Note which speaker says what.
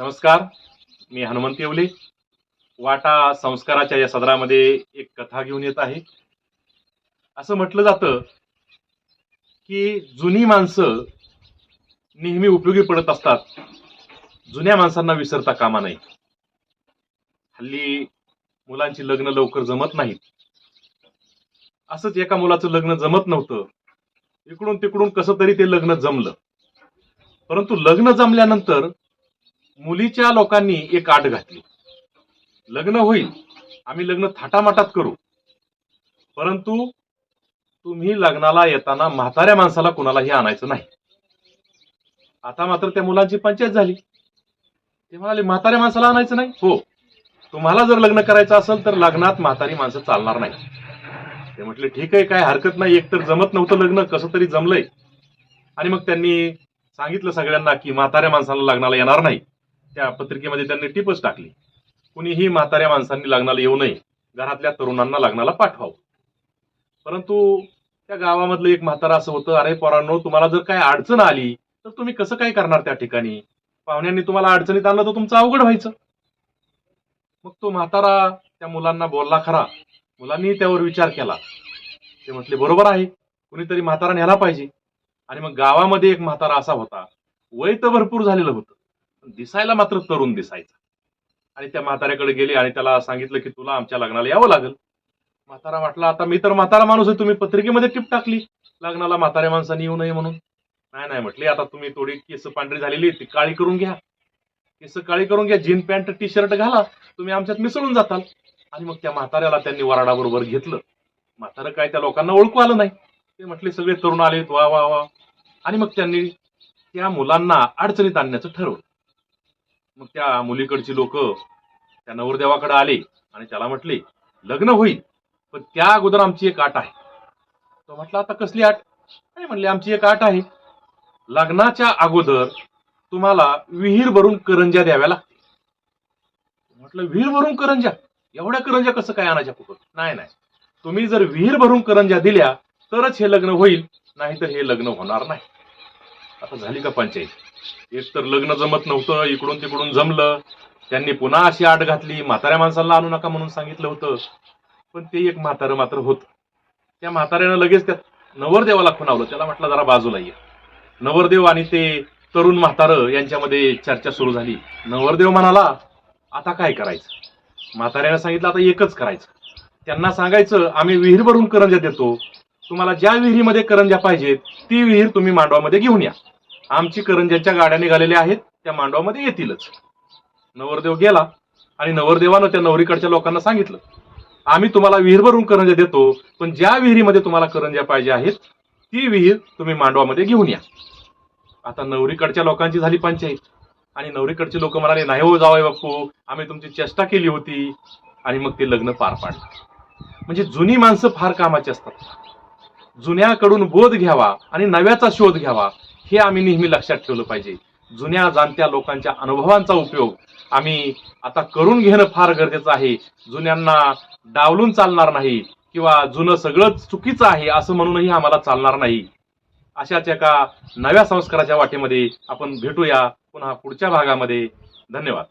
Speaker 1: नमस्कार मी हनुमंत येवले. वाटा संस्काराच्या या सदरामध्ये एक कथा घेऊन येत आहे. असं म्हटलं जातं की जुनी माणसं नेहमी उपयोगी पडत असतात. जुन्या माणसांना विसरता कामा नये. हल्ली मुलांची लग्न लवकर जमत नाहीत. असंच एका मुलाचं लग्न जमत नव्हतं. इकडून तिकडून कसं तरी ते लग्न जमलं. परंतु लग्न जमल्यानंतर मुलीच्या लोकांनी एक आट घातली. लग्न होईल आम्ही लग्न थाटामाटात करू. परंतु तुम्ही लग्नाला येताना म्हाताऱ्या माणसाला कुणालाही आणायचं नाही. आता मात्र त्या मुलांची पंचायत झाली. ते म्हणाले म्हाताऱ्या माणसाला आणायचं नाही? हो. तुम्हाला जर लग्न करायचं असेल तर लग्नात म्हातारी माणसं चालणार नाही. ते म्हटले ठीक आहे काय हरकत नाही. एकतर जमत नव्हतं लग्न कसं तरी जमलंय. आणि मग त्यांनी सांगितलं सगळ्यांना की म्हाताऱ्या माणसाला लग्नाला येणार नाही. त्या पत्रिकेमध्ये त्यांनी टिपच टाकली. कुणीही म्हाताऱ्या माणसांनी लग्नाला येऊ नये. घरातल्या तरुणांना लग्नाला पाठवावं. परंतु त्या गावामधलं एक म्हातारा असं होतं अरे पोरांनो तुम्हाला जर काय अडचण आली तर तुम्ही कसं काय करणार त्या ठिकाणी? पाहुण्यांनी तुम्हाला अडचणीत आणलं तर तुमचं अवघड व्हायचं. मग तो म्हातारा त्या मुलांना बोलला खरा. मुलांनी त्यावर विचार केला. ते म्हटले बरोबर आहे. कुणीतरी म्हातारा न्यायला पाहिजे. आणि मग गावामध्ये एक म्हातारा असा होता. वय तर भरपूर झालेलं होतं. दिसायला मात्र तरुण दिसायचा. आणि त्या म्हाताऱ्याकडे गेले आणि त्याला सांगितलं की तुला आमच्या लग्नाला यावं लागेल. म्हातारा म्हटला आता मी तर म्हातारा माणूस आहे तुम्ही पत्रिकेमध्ये टिप टाकली. लग्नाला म्हाताऱ्या माणसाने येऊ नये म्हणून. नाही नाही म्हटली आता तुम्ही थोडी केस पांढरी झालेली ती काळी करून घ्या. केस काळी करून घ्या जीन पॅन्ट टी शर्ट घाला तुम्ही आमच्यात मिसळून जाताल. आणि मग त्या म्हाताऱ्याला त्यांनी वराडाबरोबर घेतलं. म्हातारं काय त्या लोकांना ओळखू आलं नाही. ते म्हटले सगळे तरुण आले वा वा वा. आणि मग त्यांनी त्या मुलांना अडचणीत आणण्याचं ठरवलं. मग त्या मुलीकडची लोक त्या नवरदेवाकडे आले आणि त्याला म्हटले लग्न होईल पण त्या अगोदर आमची एक आट आहे. तो म्हटला आता कसली आट नाही म्हणले आमची एक आट आहे. लग्नाच्या अगोदर तुम्हाला विहीर भरून करंज्या द्याव्या लागतील. म्हटलं विहीर भरून करंज्या? एवढ्या करंज्या कसं काय आणायच्या कुठं? नाही नाही. तुम्ही जर विहीर भरून करंज्या दिल्या तरच हे लग्न होईल नाही तर हे लग्न होणार नाही. आता झाली का पंचायत? एक तर लग्न जमत नव्हतं इकडून तिकडून जमलं. त्यांनी पुन्हा अशी आट घातली म्हाताऱ्या माणसाला आणू नका म्हणून सांगितलं होतं. पण ते एक म्हातारं मात्र होत. त्या म्हाताऱ्यानं लगेच त्या नवरदेवाला खुणावलं. त्याला म्हटलं जरा बाजूला ये. नवरदेव आणि ते तरुण म्हातारं यांच्यामध्ये चर्चा सुरू झाली. नवरदेव म्हणाला आता काय करायचं? म्हाताऱ्यानं सांगितलं आता एकच करायचं. त्यांना सांगायचं आम्ही विहीर भरून करंजा देतो. तुम्हाला ज्या विहिरीमध्ये करंज्या पाहिजेत ती विहीर तुम्ही मांडवामध्ये घेऊन या. आमची करंज्याच्या गाड्या निघालेल्या आहेत त्या मांडवामध्ये येतीलच. नवरदेव गेला आणि नवरदेवानं त्या नवरीकडच्या लोकांना सांगितलं आम्ही तुम्हाला विहीर भरून करंज्या देतो पण ज्या विहिरीमध्ये तुम्हाला करंज्या पाहिजे आहेत ती विहीर तुम्ही मांडवामध्ये घेऊन या. आता नवरीकडच्या लोकांची झाली पंचायत. आणि नवरीकडचे लोक म्हणाले नाही हो जावई बाप्पू आम्ही तुमची चेष्टा केली होती. आणि मग ते लग्न पार पाडलं. म्हणजे जुनी माणसं फार कामाची असतात. जुन्याकडून बोध घ्यावा आणि नव्याचा शोध घ्यावा. हे आम्ही नेहमी लक्षात ठेवलं पाहिजे. जुन्या जाणत्या लोकांच्या अनुभवांचा उपयोग आम्ही आता करून घेणं फार गरजेचं आहे. जुन्यांना डावलून चालणार नाही किंवा जुनं सगळंच चुकीचं आहे असं म्हणूनही आम्हाला चालणार नाही. अशाच एका नव्या संस्काराच्या वाटेमध्ये आपण भेटूया. पुन्हा पुढच्या भागामध्ये. धन्यवाद.